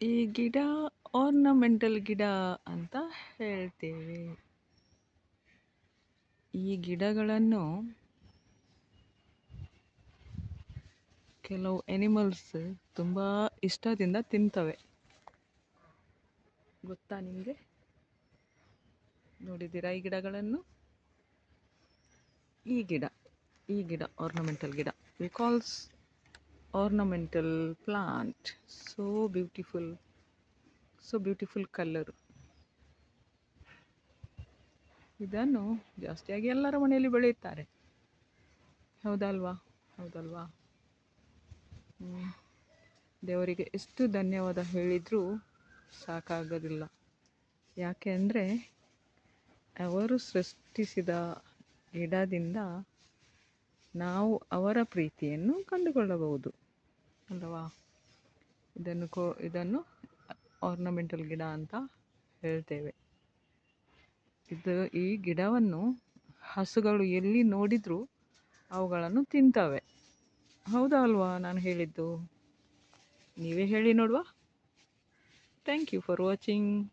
ಈ ಗಿಡ ಆರ್ನಮೆಂಟಲ್ ಗಿಡ ಅಂತ ಹೇಳ್ತೇವೆ. ಈ ಗಿಡಗಳನ್ನು ಕೆಲವು ಎನಿಮಲ್ಸ್ ತುಂಬ ಇಷ್ಟದಿಂದ ತಿಂತವೆ. ಗೊತ್ತಾ ನಿಮಗೆ? ನೋಡಿದ್ದೀರಾ ಈ ಗಿಡಗಳನ್ನು? ಈ ಗಿಡ ಈ ಗಿಡ ಆರ್ನಮೆಂಟಲ್ ಗಿಡ. We calls plant. So beautiful. So beautiful colour ಇದನ್ನು ಜಾಸ್ತಿಯಾಗಿ ಎಲ್ಲರ ಮನೆಯಲ್ಲಿ ಬೆಳೆಯುತ್ತಾರೆ. ಹೌದಲ್ವಾ? ಹೌದಲ್ವಾ. ದೇವರಿಗೆ ಎಷ್ಟು ಧನ್ಯವಾದ ಹೇಳಿದರೂ ಸಾಕಾಗೋದಿಲ್ಲ. ಯಾಕೆ ಅಂದರೆ ಅವರು ಸೃಷ್ಟಿಸಿದ ಗಿಡದಿಂದ ನಾವು ಅವರ ಪ್ರೀತಿಯನ್ನು ಕಂಡುಕೊಳ್ಳಬಹುದು. ಅಲ್ಲವಾ ಇದನ್ನು ಕೋ, ಇದನ್ನು ಆರ್ನಮೆಂಟಲ್ ಗಿಡ ಅಂತ ಹೇಳ್ತೇವೆ. ಇದು ಈ ಗಿಡವನ್ನು ಹಸುಗಳು ಎಲ್ಲಿ ನೋಡಿದರೂ ಅವುಗಳನ್ನು ತಿಂತವೆ. ಹೌದಾ ಅಲ್ವಾ ನಾನು ಹೇಳಿದ್ದು? ನೀವೇ ಹೇಳಿ ನೋಡುವ. Thank you for watching